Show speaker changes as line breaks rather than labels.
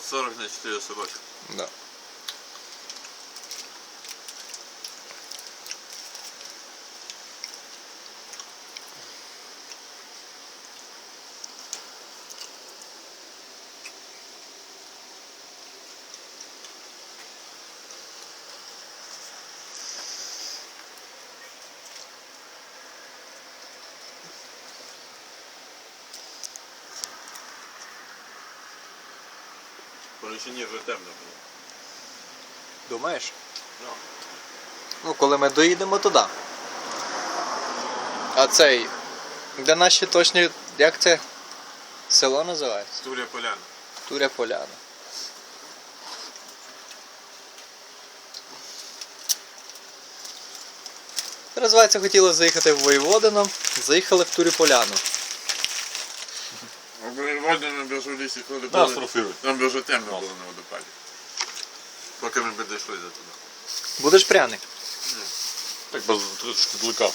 740 на 4 собаки.
Да.
По вже темно було.
Думаєш?
Ну.
Ну, коли ми доїдемо туди. А цей. Де наші точні. Як це? Село називається?
Туря поляна.
Туря Поляна. Розвивається, хотіли заїхати в Воєводино, заїхали в Турі Поляну.
Ми б вже в лісі, коли
Да,
були,
сфотографируй.
там би вже темно було на водопаді. Поки ми підійшли дійшли до туди.
Будеш пряник?
Так без трошки злика.